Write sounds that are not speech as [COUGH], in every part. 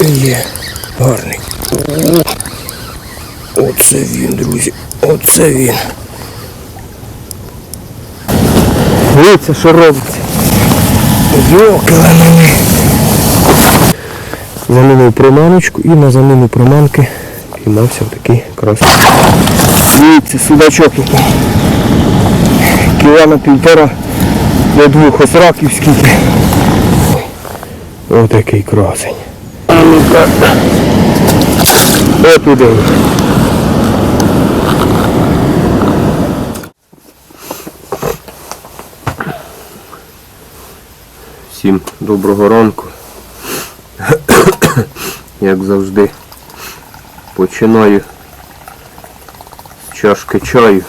Є, гарний. Оце він, друзі. Оце він. Дивіться, що робиться. Йокали мені. Замінив приманочку і на заміну приманки піймався такий красивий. Дивіться, судачок який. Кіла на півтора до двох ось раків скільки. Ось такий красень. Ну-ка. От туди. Всім доброго ранку. Як завжди починаю з чашки чаю.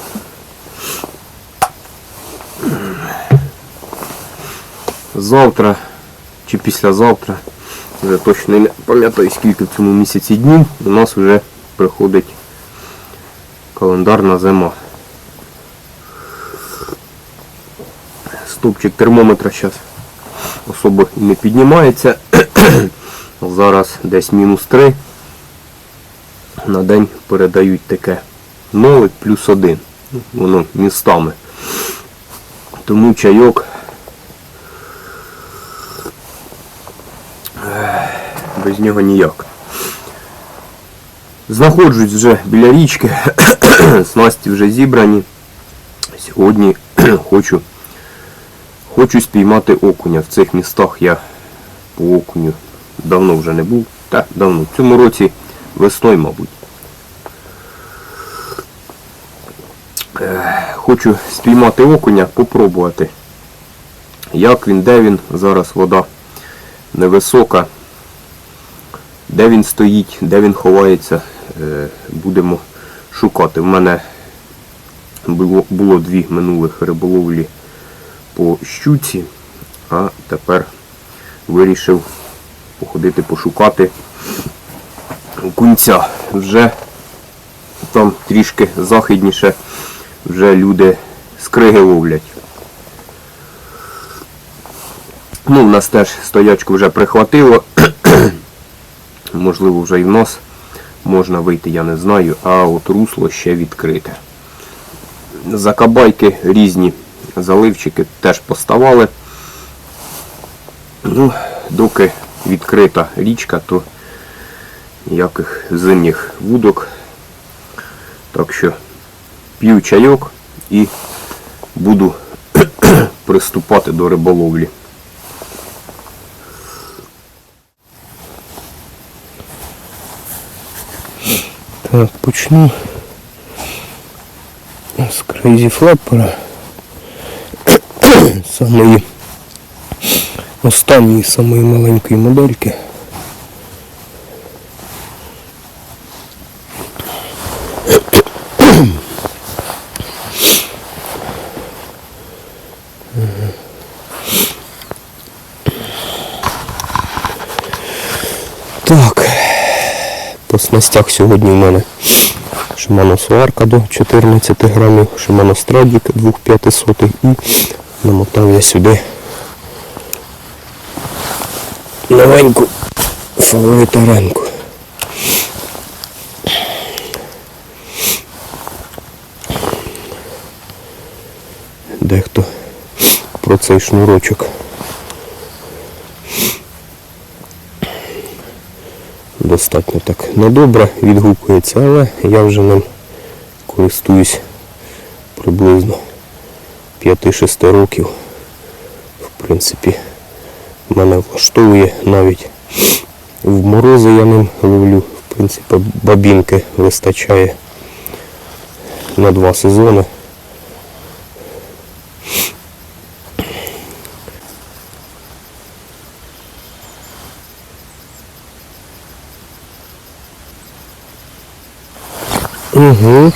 Завтра чи післязавтра, вже точно не пам'ятаю скільки в цьому місяці днів, у нас вже приходить календарна зима. Стопчик термометра зараз особо не піднімається. [CLEARS THROAT] Зараз десь мінус 3. На день передають таке нолик плюс 1. Воно містами. Тому чайок без нього ніяк. Знаходжусь вже біля річки, [COUGHS] снасті вже зібрані. Сьогодні [COUGHS] хочу Хочу спіймати окуня. В цих містах я по окуню давно вже не був. Так, давно. В цьому році весною, мабуть. Хочу спіймати окуня, попробувати. Як він, де він, зараз вода невисока. Де він стоїть, де він ховається, е, будемо шукати. В мене було, було дві минулих риболовлі по щуці, а тепер вирішив походити пошукати кунця. Вже там трішки західніше вже люди скриги ловлять. Ну, в нас теж стоячку вже прихватило. Можливо, вже і в нас можна вийти, я не знаю, а от русло ще відкрите. Закабайки різні заливчики теж поставали. Ну, доки відкрита річка, то ніяких зимніх вудок. Так що п'ю чайок і буду [COUGHS] приступати до риболовлі. Так, почну з Crazy Flapper. Самої останньої самої маленької модельки. Так, по снастях сьогодні в мене Шимано сварка до 14 грамів, Шимано Страдік 2500 і намотав я сюди новеньку фаворитаренку. Дехто про цей шнурочок достатньо так недобре відгукується, але я вже ним користуюсь приблизно 5-6 років. В принципі, мене влаштовує навіть в морози я ним ловлю. В принципі, бабінки вистачає на два сезони. Угу.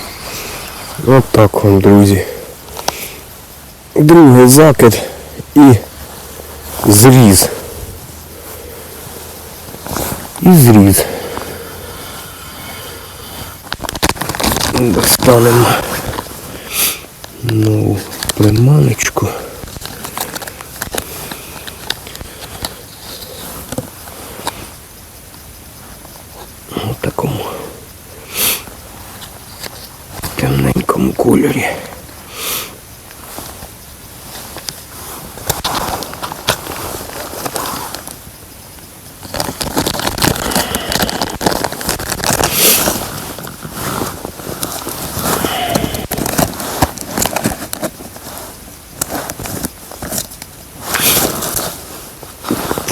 От так вам, друзі. Другий закид і зріз. І зріз. Достанемо нову приманочку. кольорі.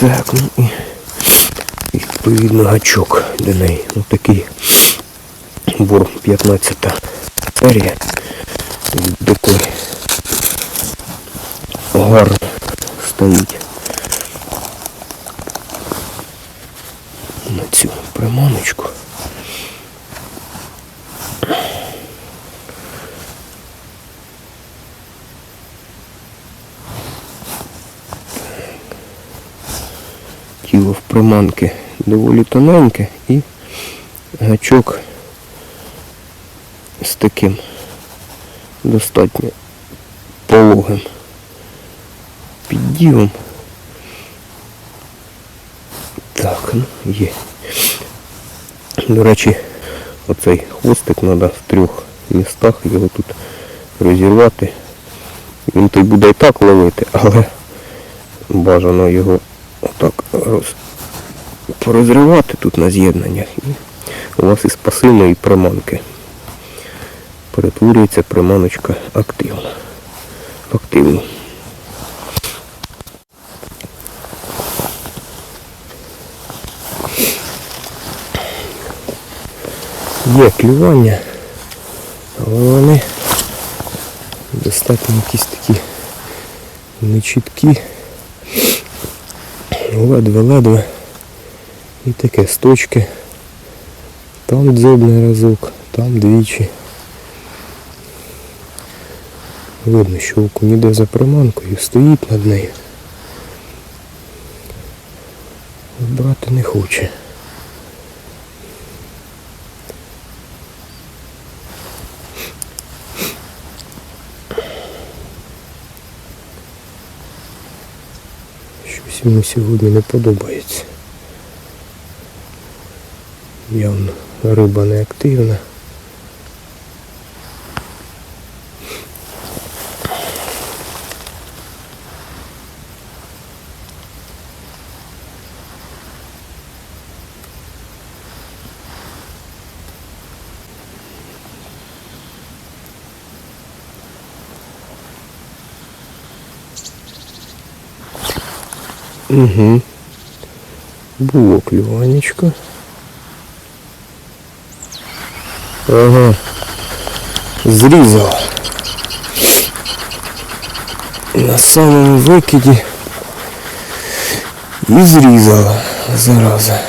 Так, ну і відповідно гачок до неї. Ось такий бур 15 серія. Такий гарно стоїть на цю приманочку. тіло в приманки доволі тоненьке і гачок з таким достатньо пологим підділом. Так, ну є. До речі, оцей хвостик треба в трьох містах його тут розірвати. Він той буде і так ловити, але бажано його отак роз... порозривати тут на з'єднаннях. І у вас із пасивної приманки перетворюється приманочка активна. Активно. Є клювання, але вони достатньо якісь такі нечіткі ледве-ледве. І таке з точки. Там дзьобний разок, там двічі. Видно, що окунь іде за приманкою, стоїть над нею. Брати не хоче. Щось йому сьогодні не подобається. Явно риба не активна. Угу. Було клюванечко. Ага. Зрізав. На самому викиді. І зрізала, зараза.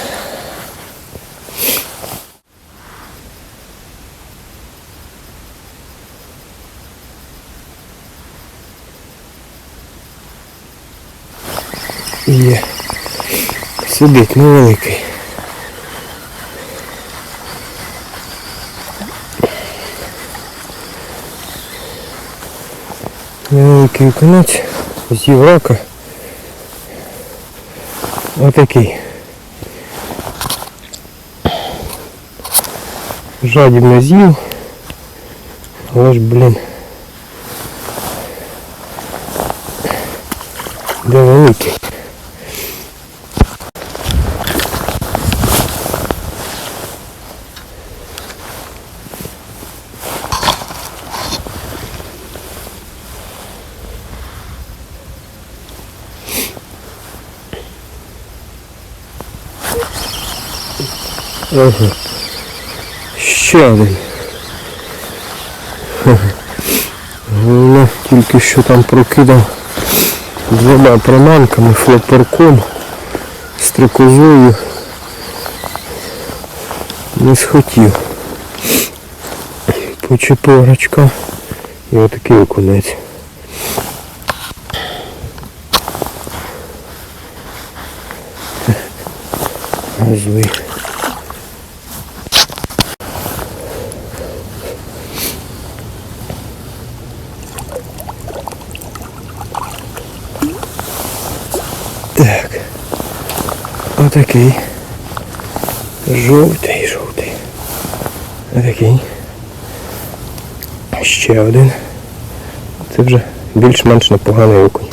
Сидить невеликий. Невеликий окунець, з'їв рака. Отакий. Жадібно з'їв. Але ж, блін. Ага. Ще один. Головне, [LAUGHS] тільки що там прокидав двома приманками, флоперком, стрикозою. Не схотів. Почепив рачка і отакий окунець. [LAUGHS] Газуй. Так. Отакий. Жовтий, жовтий. Такий. Ще один. Це вже більш-менш непоганий окунь.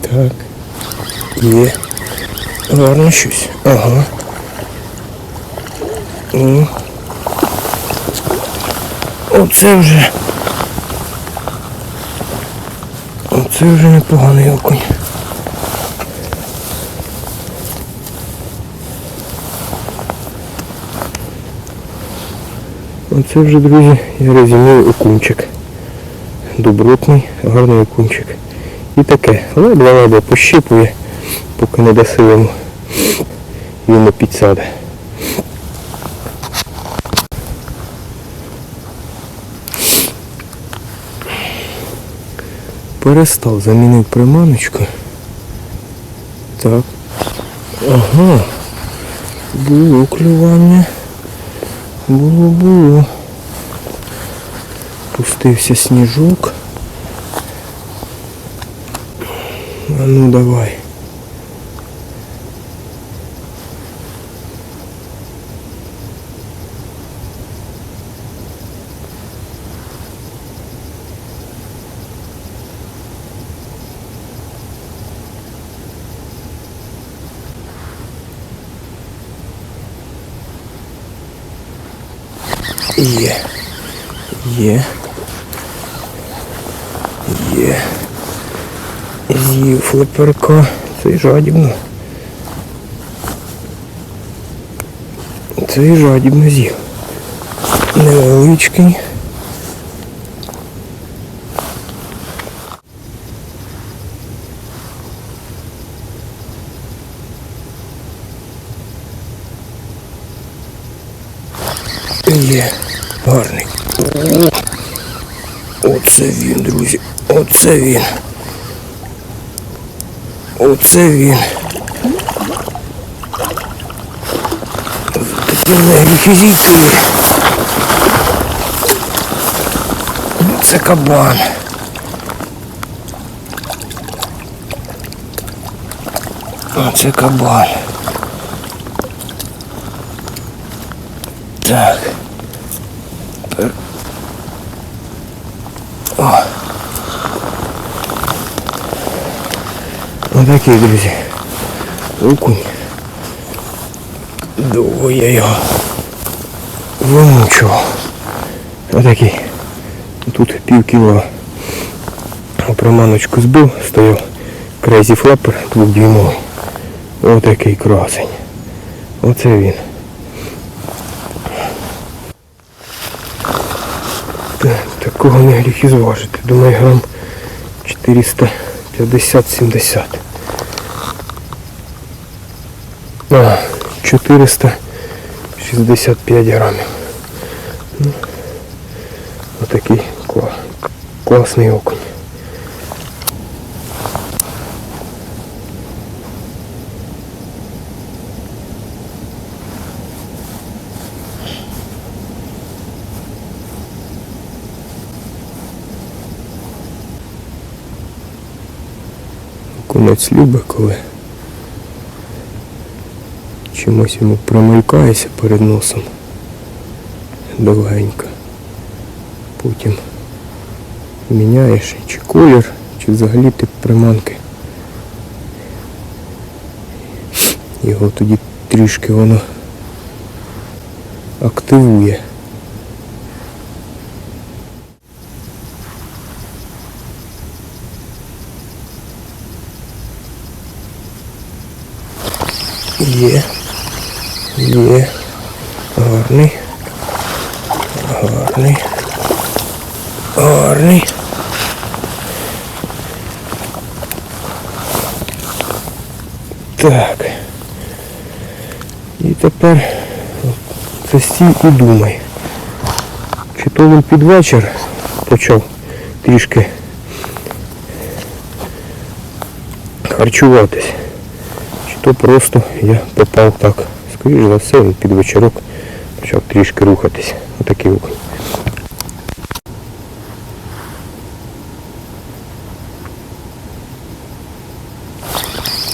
Так. Є. Гарно щось. Ага. О. Оце вже. Оце вже непоганий окунь. Оце вже, друзі, я розумію окунчик. Добротний, гарний окунчик. І таке, ледве-ледве пощипує, поки не даси йому. Він не підсаде. Перестав, замінив приманочку. Так. Ага. Було клювання. Було, було. Пустився сніжок. А ну давай. Є. Є. Є. З'їв флиперка. Це жадібно. Це жадібно з'їв. Невеличкий. Є. Гарний. Оце він, друзі. Оце він. Оце він. Такі реквізиції. Це кабан. Оце кабан. Так. Отакий, друзі. Окунь. Довго я його вимучував. Отакий. Тут пів кіло приманочку збив, стояв Crazy Flapper двохдюймовий. Отакий красень. Оце він. Так, такого не гріх і зважити. Думаю, грам 450-70. А, 465 грамів. Ну, отакий класний окунь. Окунець любить, коли чимось йому промелькається перед носом довгенько. Потім міняєш чи колір, чи взагалі тип приманки. Його тоді трішки воно активує. Є. Є. Гарний. Гарний. Гарний. Так. І тепер це думай. Чи то він під вечір почав трішки харчуватись. Чи то просто я попав так. Скоріше за все, він під вечірок почав трішки рухатись. Отакий окунь.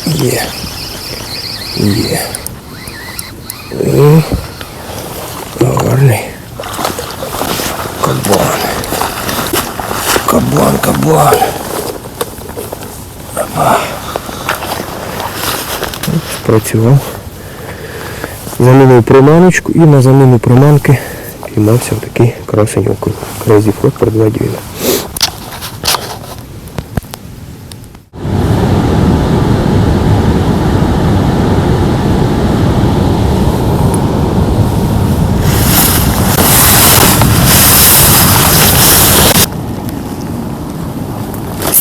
Є. Є. О, гарний. Кабан. Кабан, кабан. От, Спрацював. Замінив приманочку і на заміну приманки піймався такий красень окунь. Crazy Flopper 2 дюйма.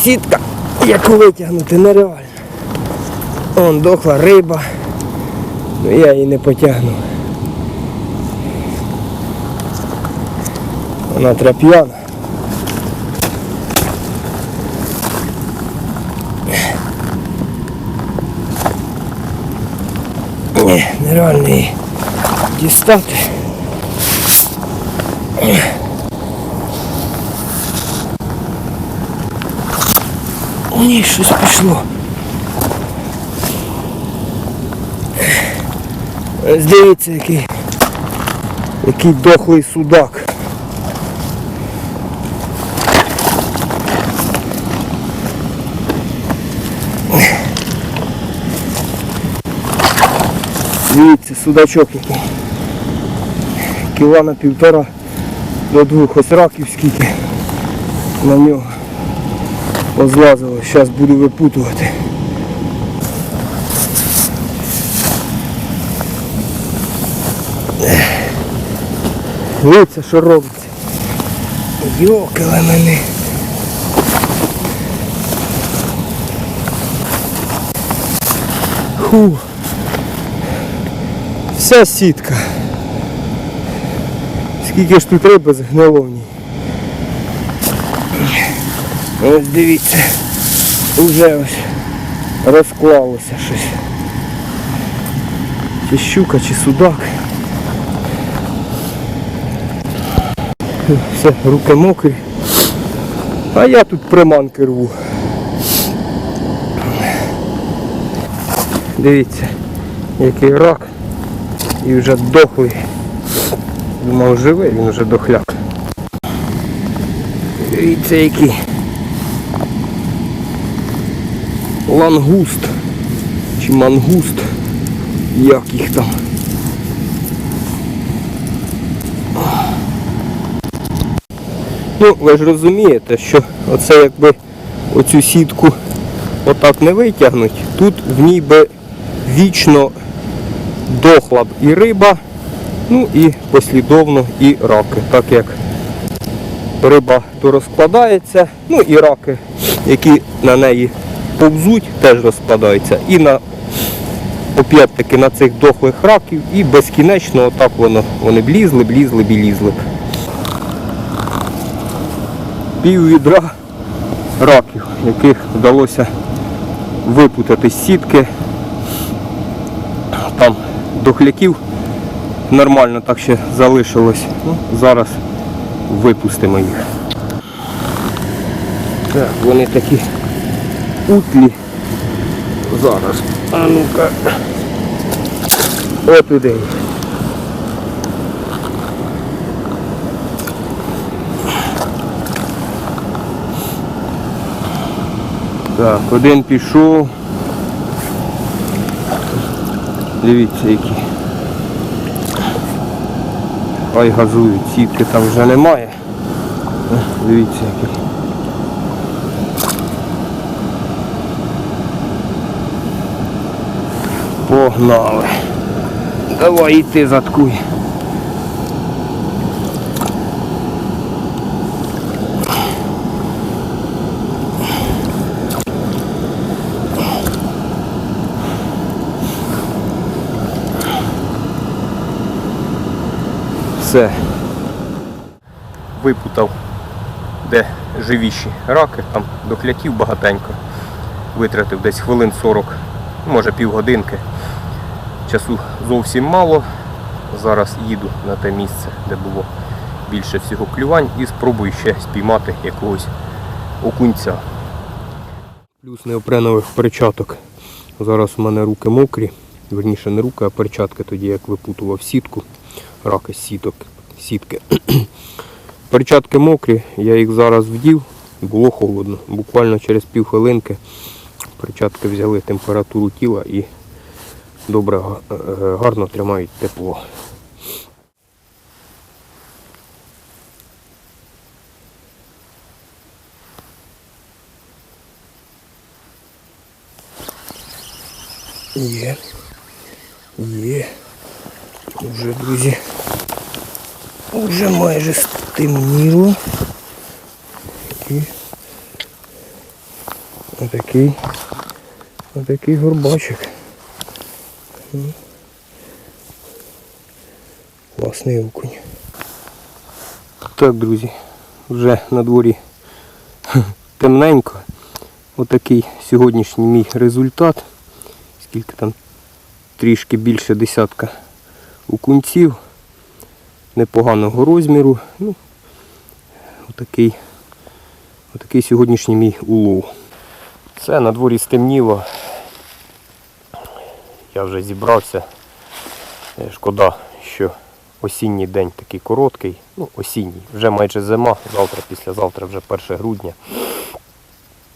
Сітка, яку витягнути нереально. Он дохла риба. Ну я її не потягну. Вона трап'яна. Ні, нереально її дістати. Ні, щось пішло. Ось Дивіться, який, який дохлий судак. Дивіться, судачок який. Кіла на півтора до двох ось раків скільки на нього позлазило. Зараз буду випутувати. Дивіться, що робиться. Йокали мене. Фу. Вся сітка. Скільки ж тут риби згнило в ній. Ось дивіться. Уже ось розклалося щось. Чи щука, чи судак. Все, руки мокрі. А я тут приманки рву. Дивіться, який рак. І вже дохлий. Думав живий, він вже дохляк. Дивіться який. Лангуст. Чи мангуст. Як їх там. Ну, ви ж розумієте, що оце якби оцю сітку отак не витягнуть, тут в ній би вічно дохла б і риба, ну і послідовно і раки. Так як риба то розкладається, ну і раки, які на неї повзуть, теж розкладаються. І на опять-таки на цих дохлих раків і безкінечно отак воно вони блізли, блізли, білізли. Пів відра раків, яких вдалося випутати з сітки. Там дохляків нормально так ще залишилось. Ну, зараз випустимо їх. Так, вони такі утлі. Зараз. А ну-ка. От туди. Так, один пішов. Дивіться які. Хай газують, сітки там вже немає. Дивіться який. Погнали. Давай іти заткуй. Все. Випутав, де живіші раки, там докляків багатенько. Витратив десь хвилин 40, може півгодинки. Часу зовсім мало. Зараз їду на те місце, де було більше всього клювань і спробую ще спіймати якогось окунця. Плюс неопренових перчаток Зараз у мене руки мокрі. Верніше не руки, а перчатки тоді, як випутував сітку. Раки сіток, сітки. [CLEARS THROAT] Перчатки мокрі, я їх зараз вдів, було холодно. Буквально через пів хвилинки перчатки взяли температуру тіла і добре, е, гарно тримають тепло. Є. Є. Уже, друзі. Уже майже стемніло. І отакий. Отакий горбачик. Класний окунь. Так, друзі, вже на дворі темненько. Отакий сьогоднішній мій результат. Скільки там трішки більше десятка окунців непоганого розміру. Ну, отакий, отакий сьогоднішній мій улов. Все, на дворі стемніло. Я вже зібрався. Е, Шкода, що осінній день такий короткий. Ну, осінній, вже майже зима, завтра, післязавтра вже 1 грудня.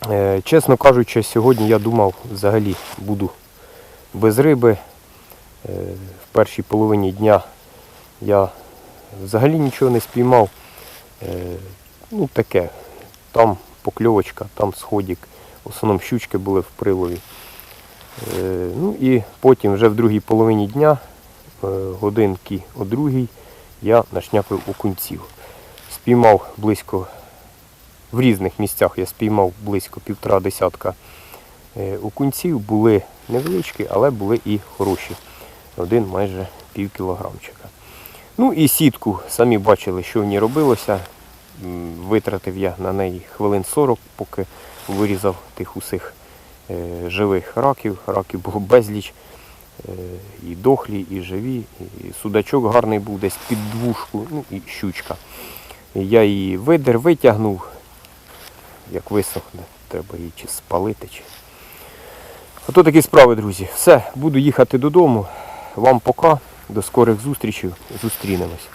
Е, Чесно кажучи, сьогодні я думав взагалі буду без риби. Е, В першій половині дня я взагалі нічого не спіймав. Ну, таке. Там покльовочка, там сходік. В основному щучки були в прилові. Е, Ну і потім вже в другій половині дня, е, годинки о другій, я нашняпив окунців. Спіймав близько, в різних місцях я спіймав близько півтора десятка е, окунців. Були невеличкі, але були і хороші. Один майже пів кілограмчика. Ну і сітку, самі бачили, що в ній робилося. Витратив я на неї хвилин 40, поки вирізав тих усіх живих раків. Раків було безліч. Е, і дохлі, і живі. І судачок гарний був десь під двушку, ну і щучка. Я її видер, витягнув. Як висохне, треба її чи спалити. Чи... Ото такі справи, друзі. Все, буду їхати додому. Вам пока. До скорих зустрічей. Зустрінемось.